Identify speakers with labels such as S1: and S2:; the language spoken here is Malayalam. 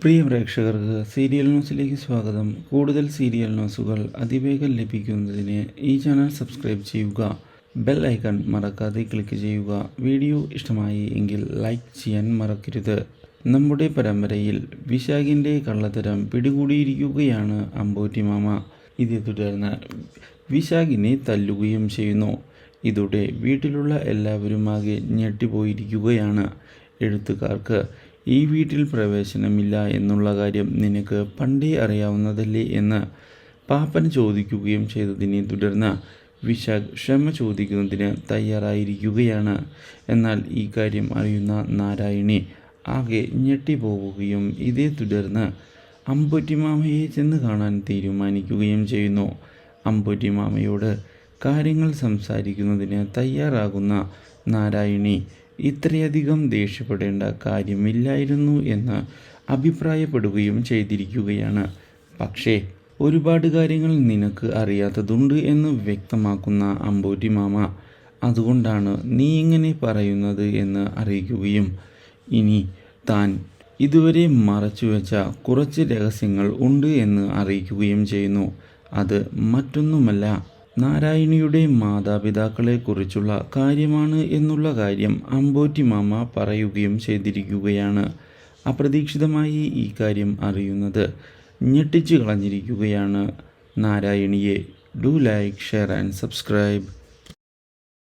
S1: പ്രിയ പ്രേക്ഷകർക്ക് സീരിയൽ ന്യൂസിലേക്ക് സ്വാഗതം. കൂടുതൽ സീരിയൽ ന്യൂസുകൾ അതിവേഗം ലഭിക്കുന്നതിന് ഈ ചാനൽ സബ്സ്ക്രൈബ് ചെയ്യുക. ബെൽ ഐക്കൺ മറക്കാതെ ക്ലിക്ക് ചെയ്യുക. വീഡിയോ ഇഷ്ടമായി എങ്കിൽ ലൈക്ക് ചെയ്യാൻ മറക്കരുത്. നമ്മുടെ പരമ്പരയിൽ വിശാഖിന്റെ കള്ളത്തരം പിടികൂടിയിരിക്കുകയാണ് അമ്പോറ്റി മാമ. ഇതേ തുടർന്ന് വിശാഖിനെ തല്ലുകയും ചെയ്യുന്നു. ഇതോടെ വീട്ടിലുള്ള എല്ലാവരും എല്ലാവരുമാകെ ഞെട്ടിപ്പോയിരിക്കുകയാണ്. എഴുത്തുകാർക്ക് ഈ വീട്ടിൽ പ്രവേശനമില്ല എന്നുള്ള കാര്യം നിനക്ക് പണ്ടേ അറിയാവുന്നതല്ലേ എന്ന് പാപ്പൻ ചോദിക്കുകയും ചെയ്തതിനെ തുടർന്ന് വിശാഖ് ക്ഷമ ചോദിക്കുന്നതിന് തയ്യാറായിരിക്കുകയാണ്. എന്നാൽ ഈ കാര്യം അറിയുന്ന നാരായണി ആകെ ഞെട്ടിപ്പോവുകയും ഇതേ തുടർന്ന് അമ്പൊറ്റിമാമയെ ചെന്ന് കാണാൻ തീരുമാനിക്കുകയും ചെയ്യുന്നു. അമ്പുറ്റിമാമയോട് കാര്യങ്ങൾ സംസാരിക്കുന്നതിന് തയ്യാറാകുന്ന നാരായണി ഇത്രയധികം ദേഷ്യപ്പെടേണ്ട കാര്യമില്ലായിരുന്നു എന്ന് അഭിപ്രായപ്പെടുകയും ചെയ്തിരിക്കുകയാണ്. പക്ഷേ ഒരുപാട് കാര്യങ്ങൾ നിനക്ക് അറിയാത്തതുണ്ട് എന്ന് വ്യക്തമാക്കുന്ന അമ്പൂറ്റി മാമ അതുകൊണ്ടാണ് നീ ഇങ്ങനെ പറയുന്നത് എന്ന് അറിയിക്കുകയും. ഇനി താൻ ഇതുവരെ മറച്ചുവെച്ച കുറച്ച് രഹസ്യങ്ങൾ ഉണ്ട് എന്ന് അറിയിക്കുകയും ചെയ്യുന്നു. അത് മറ്റൊന്നുമല്ല നാരായണിയുടെ മാതാപിതാക്കളെക്കുറിച്ചുള്ള കാര്യമാണ് എന്നുള്ള കാര്യം അമ്പോറ്റി മാമ പറയുകയും ചെയ്തിരിക്കുകയാണ്. അപ്രതീക്ഷിതമായി ഈ കാര്യം അറിയുന്നത് ഞെട്ടിച്ചു കളഞ്ഞിരിക്കുകയാണ്. നാരായണിയെ do like share and subscribe.